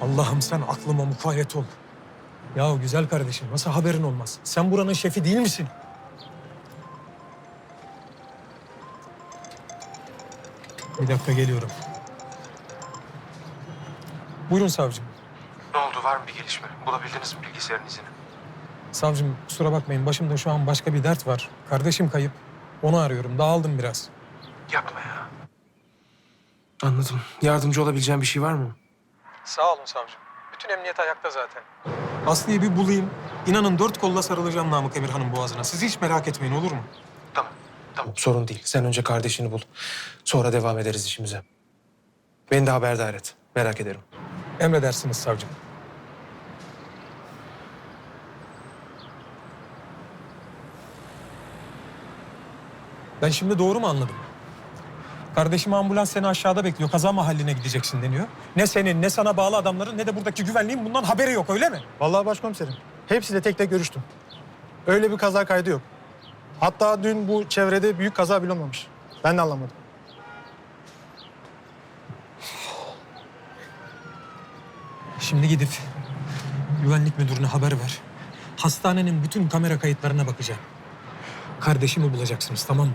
Allah'ım sen aklıma mukayyet ol. Ya güzel kardeşim nasıl haberin olmaz? Sen buranın şefi değil misin? Bir dakika geliyorum. Buyurun savcım. Ne oldu? Var mı bir gelişme? Bulabildiniz mi bilgisayarın izini? Savcım kusura bakmayın başımda şu an başka bir dert var. Kardeşim kayıp. Onu arıyorum. Dağıldım biraz. Yapma ya. Anladım. Yardımcı olabileceğim bir şey var mı? Sağ olun savcım. Bütün emniyet ayakta zaten. Aslı'yı bir bulayım. İnanın dört kolla sarılacağım Namık Emirhan'ın boğazına. Siz hiç merak etmeyin olur mu? Tamam. Tamam. Sorun değil. Sen önce kardeşini bul. Sonra devam ederiz işimize. Beni de haberdar et. Merak ederim. Emredersiniz savcım. Ben şimdi doğru mu anladım? Kardeşim ambulans seni aşağıda bekliyor. Kaza mahalline gideceksin deniyor. Ne senin, ne sana bağlı adamların, ne de buradaki güvenliğin bundan haberi yok öyle mi? Vallahi başkomiserim. Hepsiyle tek tek görüştüm. Öyle bir kaza kaydı yok. Hatta dün bu çevrede büyük kaza bile olmamış. Ben de anlamadım. Şimdi gidip güvenlik müdürüne haber ver. Hastanenin bütün kamera kayıtlarına bakacağım. Kardeşimi bulacaksınız tamam mı?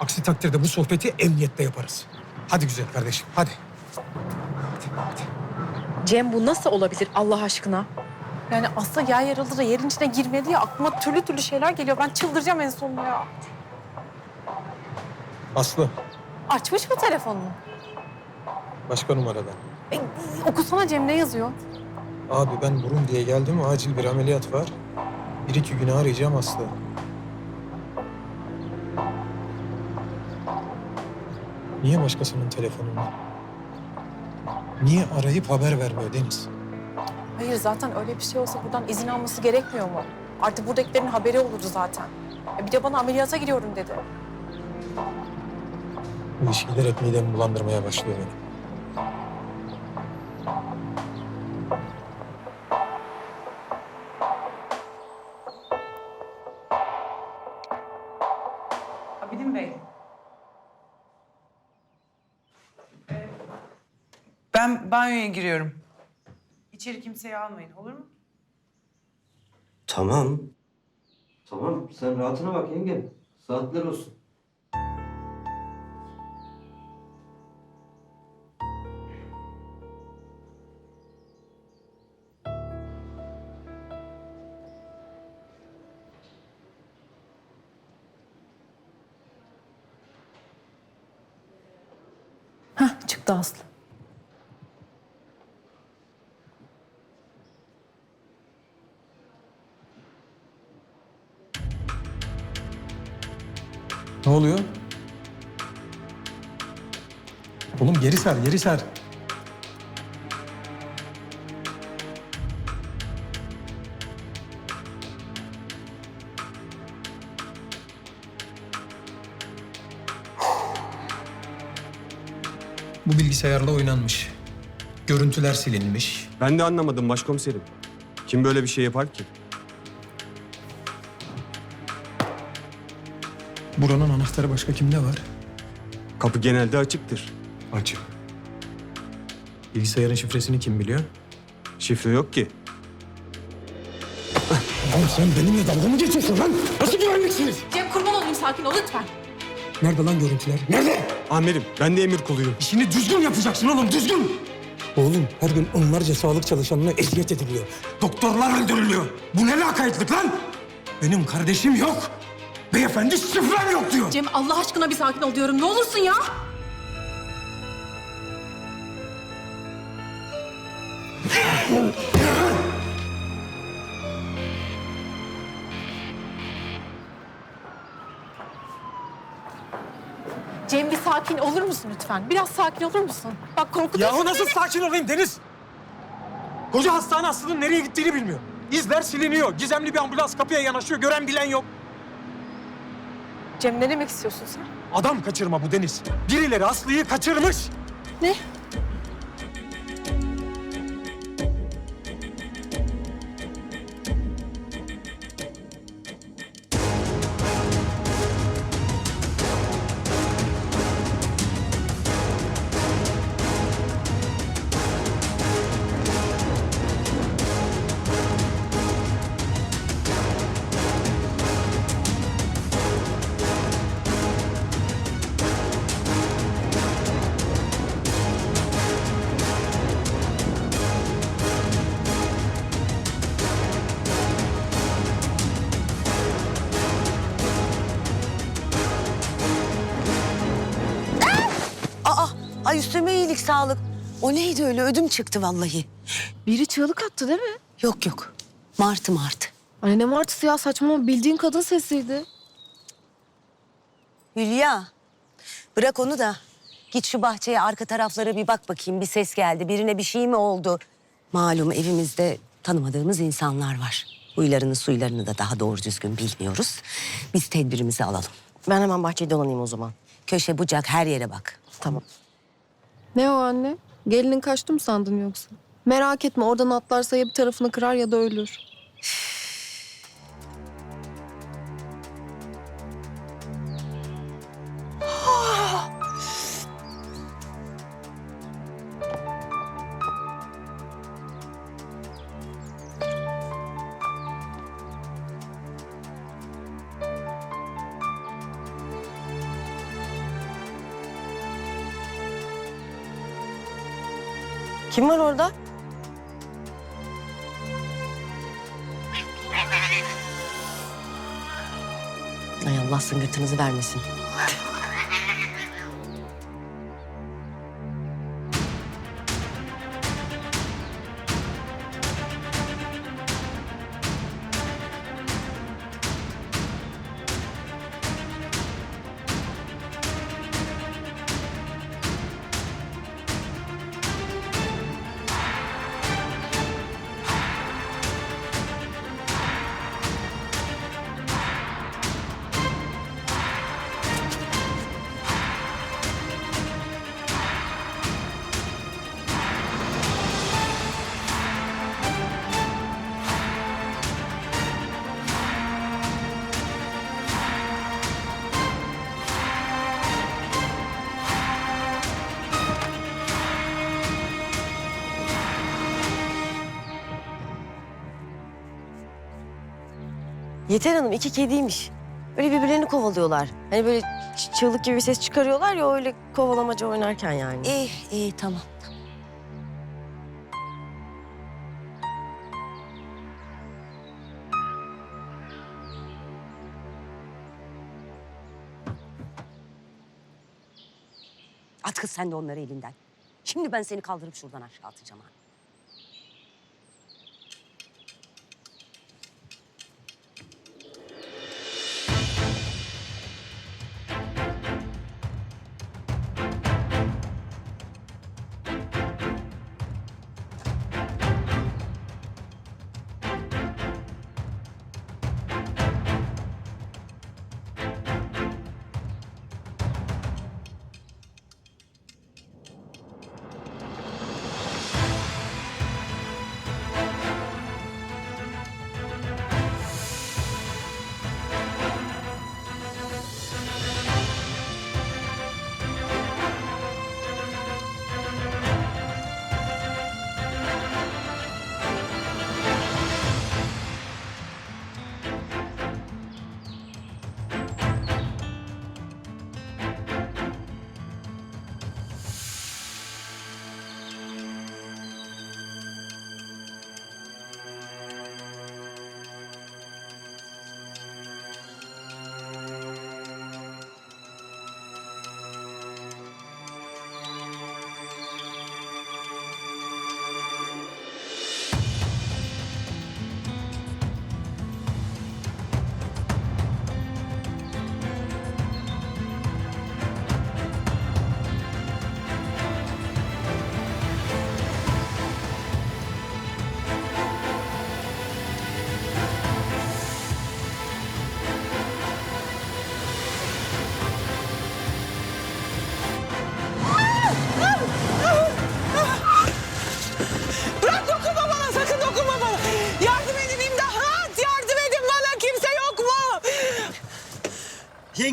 Aksi takdirde bu sohbeti emniyette yaparız. Hadi güzel kardeşim hadi. Cem bu nasıl olabilir Allah aşkına? Yani Aslı yer yarıldı da yerin içine girmedi ya aklıma türlü türlü şeyler geliyor. Ben çıldıracağım en sonunda ya. Aslı Açmış mı telefonunu? başka numaradan. E, okusana Cem ne yazıyor? Abi ben burun diye geldim. Acil bir ameliyat var. Bir iki güne arayacağım Aslı. Niye başkasının telefonunu? Niye arayıp haber vermiyor Deniz? Hayır zaten öyle bir şey olsa buradan izin alması gerekmiyor mu? Artık buradakilerin haberi olurdu zaten. E, bir de bana ameliyata giriyorum dedi. Bu ilişkiler hep midemi bulandırmaya başlıyor benim. Abidin Bey. Ben banyoya giriyorum. İçeri kimseyi almayın olur mu? Tamam. Tamam sen rahatına bak yengem. Saatler olsun. Hah çıktı Aslı. Ne oluyor? Oğlum geri sar, geri sar. Bu bilgisayarla oynanmış. Görüntüler silinmiş. Ben de anlamadım başkomiserim. Kim böyle bir şey yapar ki? Buranın anahtarı başka kimde var? Kapı genelde açıktır. Açık. Bilgisayarın şifresini kim biliyor? Şifre yok ki. Oğlum sen benimle dalga mı geçiyorsun lan? Nasıl güvenliksiniz? Cem kurban olayım sakin ol lütfen. Nerede lan görüntüler? Nerede? Amirim ben de emir kuluyum. İşini düzgün yapacaksın oğlum, düzgün. Oğlum her gün onlarca sağlık çalışanına eziyet ediliyor. Doktorlar öldürülüyor. Bu ne lakaytlık lan? Benim kardeşim yok. Beyefendi şifrem yok diyor. Cem Allah aşkına bir sakin ol diyorum ne olursun ya. Cem bir sakin olur musun lütfen? Biraz sakin olur musun? Bak korkutuyorsun Yahu nasıl beni. sakin olayım Deniz? Koca hastane Aslı'nın nereye gittiğini bilmiyor. İzler siliniyor. Gizemli bir ambulans kapıya yanaşıyor. Gören bilen yok. Cem ne demek istiyorsun sen? Adam kaçırma bu Deniz. Birileri Aslı'yı kaçırmış. Ne? O neydi öyle? Ödüm çıktı vallahi. Biri çığlık attı değil mi? Yok yok. Martı martı. Anne ne martısı ya saçmalama bildiğin kadın sesiydi. Hülya. Bırak onu da. Git şu bahçeye arka taraflara bir bak bakayım. Bir ses geldi. Birine bir şey mi oldu? Malum evimizde tanımadığımız insanlar var. Huylarını suylarını da daha doğru düzgün bilmiyoruz. Biz tedbirimizi alalım. Ben hemen bahçeyi dolanayım o zaman. Köşe bucak her yere bak. Tamam. Ne o anne? Gelinin kaçtı mı sandın yoksa? Merak etme oradan atlarsa ya bir tarafını kırar ya da ölür. Kim var orada? Ay Allah sıngırtınızı vermesin. Yeter Hanım iki kediymiş. Öyle birbirlerini kovalıyorlar. Hani böyle çığlık gibi bir ses çıkarıyorlar ya öyle kovalamaca oynarken yani. İyi iyi tamam. At kız sen de onları elinden. Şimdi ben seni kaldırıp şuradan aşağı atacağım ha.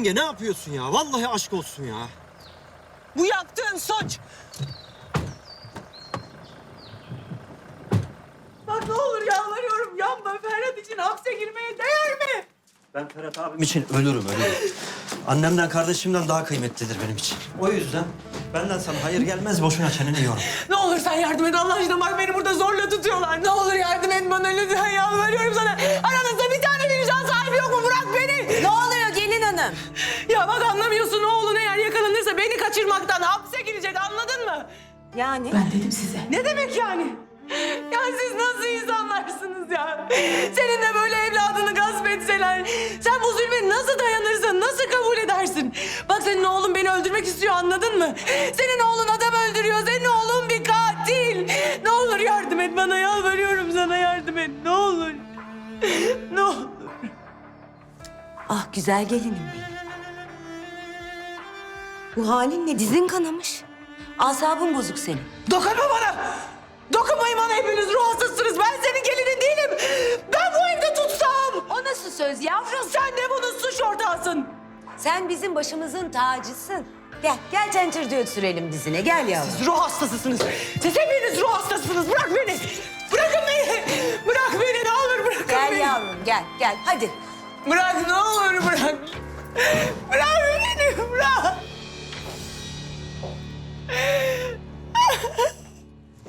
Yenge ne yapıyorsun ya? Vallahi aşk olsun ya. Bu yaptığın suç. Bak ne olur yalvarıyorum yanma. Ferhat için hapse girmeye değer mi? Ben Ferhat abim için ölürüm ölürüm. Annemden kardeşimden daha kıymetlidir benim için. O yüzden benden sana hayır gelmez boşuna çeneni yorma. Ne olur sen yardım et Allah aşkına bak beni burada zorla tutuyorlar. Ne olur yardım et bana lütfen yalvarıyorum sana. Aranızda kaçırmaktan hapse girecek anladın mı? Yani? Ben dedim size. Ne demek yani? Ya siz nasıl insanlarsınız ya? Senin de böyle evladını gasp etseler... ...sen bu zulme nasıl dayanırsın, nasıl kabul edersin? Bak senin oğlun beni öldürmek istiyor anladın mı? Senin oğlun adam öldürüyor, senin oğlun bir katil. Ne olur yardım et bana, yalvarıyorum sana yardım et. Ne olur. Ne olur. Ah güzel gelinim benim. Bu halinle dizin kanamış. Asabın bozuk senin. Dokunma bana! Dokunmayın bana hepiniz ruh hastasınız. Ben senin gelinin değilim. Ben bu evde tutsam. O nasıl söz yavrum? Sen de bunun suç ortağısın. Sen bizim başımızın tacısın. Gel, gel tencere sürelim dizine. Gel yavrum. Siz ruh hastasısınız. Siz hepiniz ruh hastasısınız. Bırak beni. Bırakın beni. Bırak beni ne olur bırakın Gel beni. yavrum, gel, gel. Hadi. Bırak ne olur bırak. Bırak beni bırak.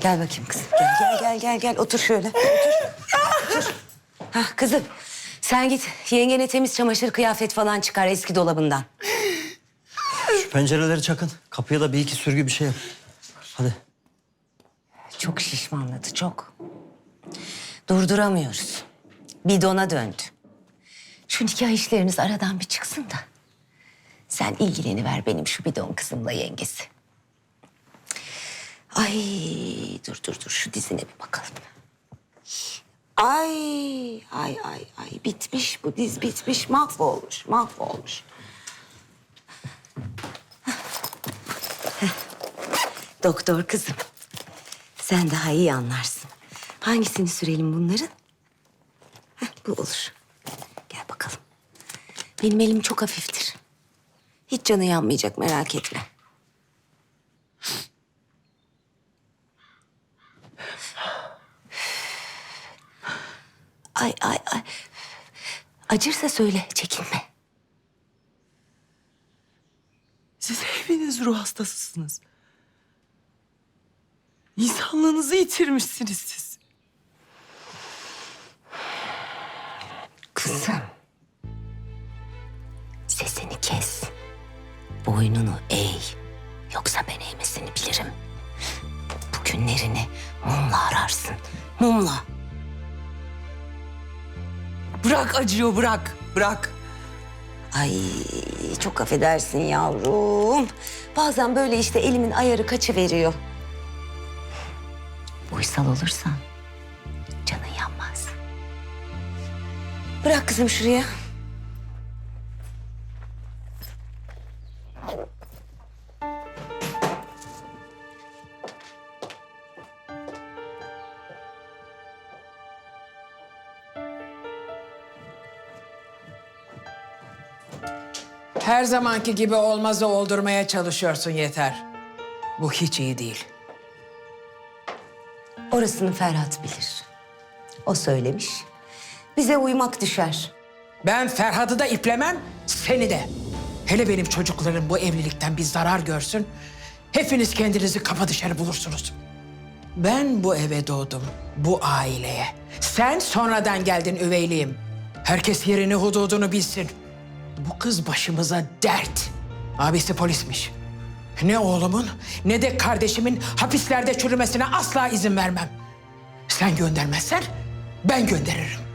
Gel bakayım kızım. Gel, gel, gel, gel, gel. Otur şöyle. Otur. Otur. Hah kızım. Sen git yengene temiz çamaşır, kıyafet falan çıkar eski dolabından. Şu pencereleri çakın. Kapıya da bir iki sürgü bir şey yap. Hadi. Çok şişmanladı, çok. Durduramıyoruz. Bidona döndü. Şu nikah işleriniz aradan bir çıksın da. Sen ilgileniver benim şu bidon kızımla yengesi. Ay dur dur dur şu dizine bir bakalım. Ay ay ay ay bitmiş bu diz bitmiş mahvolmuş mahvolmuş. Doktor kızım. Sen daha iyi anlarsın. Hangisini sürelim bunların? Heh, bu olur. Gel bakalım. Benim elim çok hafiftir. Hiç canı yanmayacak merak etme. Ay ay ay. Acırsa söyle çekinme. Siz hepiniz ruh hastasısınız. İnsanlığınızı yitirmişsiniz siz. Kızım. Sesini kes. Boynunu eğ. Yoksa ben eğmesini bilirim. Bu günlerini mumla ararsın. Mumla. Bırak acıyor bırak. Bırak. Ay çok affedersin yavrum. Bazen böyle işte elimin ayarı kaçıveriyor. Uysal olursan canın yanmaz. Bırak kızım şuraya. Her zamanki gibi olmazı oldurmaya çalışıyorsun yeter. Bu hiç iyi değil. Orasını Ferhat bilir. O söylemiş. Bize uymak düşer. Ben Ferhat'ı da iplemem, seni de. Hele benim çocuklarım bu evlilikten bir zarar görsün. Hepiniz kendinizi kapı dışarı bulursunuz. Ben bu eve doğdum, bu aileye. Sen sonradan geldin üveyliğim. Herkes yerini hududunu bilsin. Bu kız başımıza dert. Abisi polismiş. Ne oğlumun ne de kardeşimin hapislerde çürümesine asla izin vermem. Sen göndermezsen ben gönderirim.